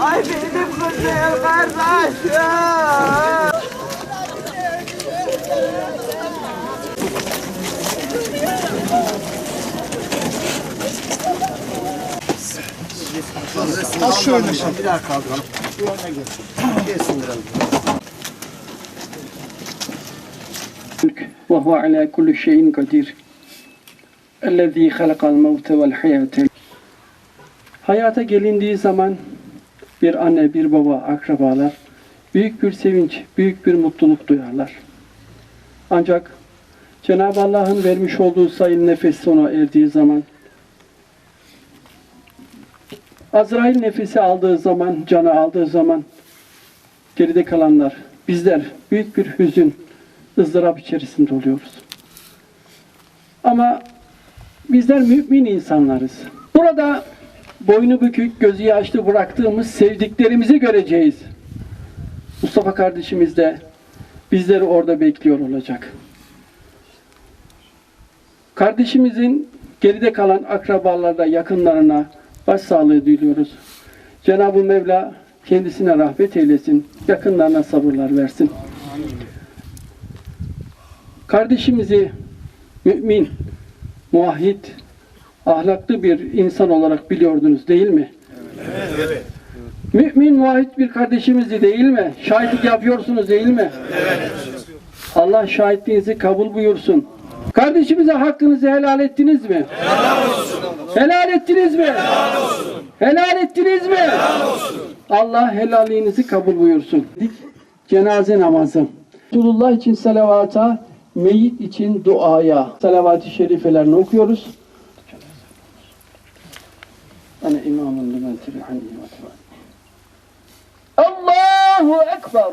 Ay benim kızım kardeşim. Az şöyle. Bir daha kaldıralım. Bir öne geçsin. Geçsin biraz. وهو على كل شيء قدير الذي خلق الموت والحياة Hayata gelindiği zaman bir anne, bir baba, akrabalar büyük bir sevinç, büyük bir mutluluk duyarlar. Ancak Cenab-ı Allah'ın vermiş olduğu sayılı nefes sona erdiği zaman Azrail nefesi aldığı zaman, canı aldığı zaman geride kalanlar, bizler büyük bir hüzün, ızdırap içerisinde oluyoruz. Ama bizler mümin insanlarız. Burada boynu bükük, gözü yaşlı bıraktığımız sevdiklerimizi göreceğiz. Mustafa kardeşimiz de bizleri orada bekliyor olacak. Kardeşimizin geride kalan akrabalarda, yakınlarına başsağlığı diliyoruz. Cenab-ı Mevla kendisine rahmet eylesin, yakınlarına sabırlar versin. Kardeşimizi mümin, muahhit, ahlaklı bir insan olarak biliyordunuz değil mi? Evet. Mümin, muahhit bir kardeşimizdi değil mi? Şahitlik yapıyorsunuz değil mi? Evet. Allah şahitliğinizi kabul buyursun. Kardeşimize hakkınızı helal ettiniz mi? Helal olsun. Helal ettiniz mi? Helal olsun. Helal ettiniz mi? Helal olsun. Allah helalliğinizi kabul buyursun. Cenaze namazı. Resulullah için salavata, meyit için duaya. Salavat-ı şerifelerini okuyoruz. Ana imamın limen tirihani ve. Allahu Ekber.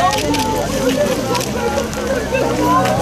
Thank you.